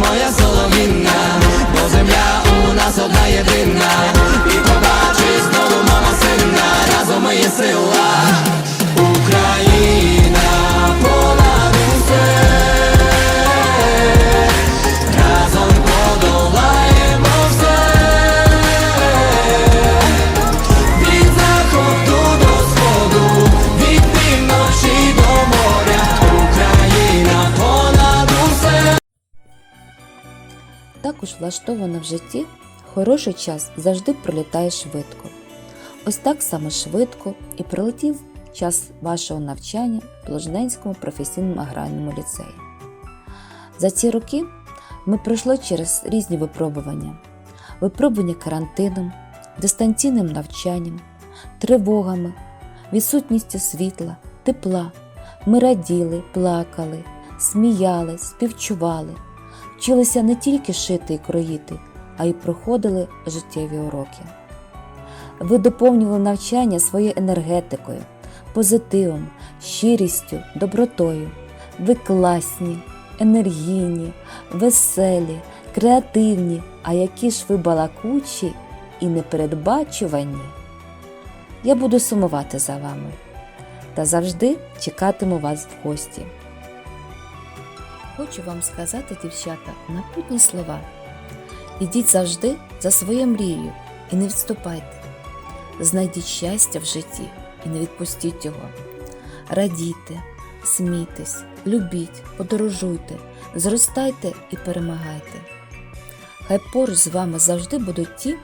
моя солов'їна, Також влаштовано в житті хороший час завжди пролітає швидко. Ось так само швидко і пролетів час вашого навчання в Положненському професійному аграрному ліцеї. За ці роки ми пройшли через різні випробування: випробування карантином, дистанційним навчанням, тривогами, відсутністю світла, тепла. Ми раділи, плакали, сміялись, співчували, вчилися не тільки шити і кроїти, а й проходили життєві уроки. Ви доповнювали навчання своєю енергетикою, позитивом, щирістю, добротою. Ви класні, енергійні, веселі, креативні, а які ж ви балакучі і непередбачувані. Я буду сумувати за вами та завжди чекатиму вас в гості. Хочу вам сказати, дівчата, напутні слова. Ідіть завжди за своєю мрією і не відступайте. Знайдіть щастя в житті і не відпустіть його. Радійте, смійтесь, любіть, подорожуйте, зростайте і перемагайте. Хай поруч з вами завжди будуть ті,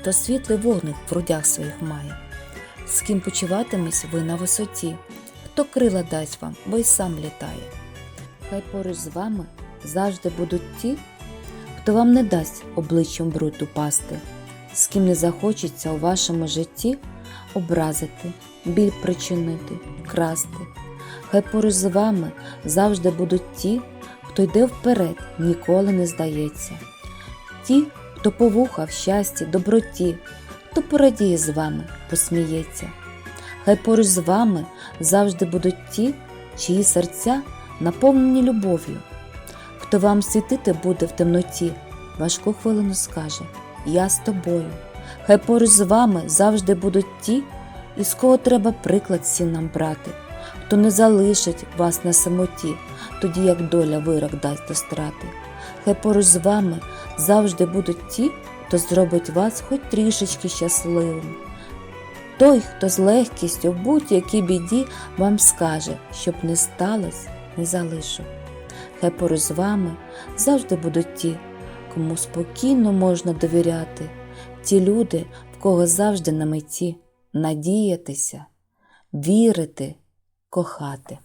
хто світлий вогник в грудях своїх має, з ким почуватимесь ви на висоті, хто крила дасть вам, бо й сам літає. Хай поруч з вами завжди будуть ті, хто вам не дасть обличчям бруд упасти, з ким не захочеться у вашому житті образити, біль причинити, красти. Хай поруч з вами завжди будуть ті, хто йде вперед, ніколи не здається. Ті, хто по вуха в щасті, доброті, хто порадіє з вами, посміється. Хай поруч з вами завжди будуть ті, чиї серця наповнені любов'ю. Хто вам світити буде в темноті, важку хвилину скаже Я з тобою. Хай поруч з вами завжди будуть ті, із кого треба приклад всім нам брати, хто не залишить вас на самоті, тоді як доля вирок дасть до страти. Хай поруч з вами завжди будуть ті, хто зробить вас хоч трішечки щасливим. Той, хто з легкістю в будь-якій біді вам скаже, щоб не сталося, не залишу. Хай поруч з вами завжди будуть ті, кому спокійно можна довіряти, ті люди, в кого завжди на меті надіятися, вірити, кохати.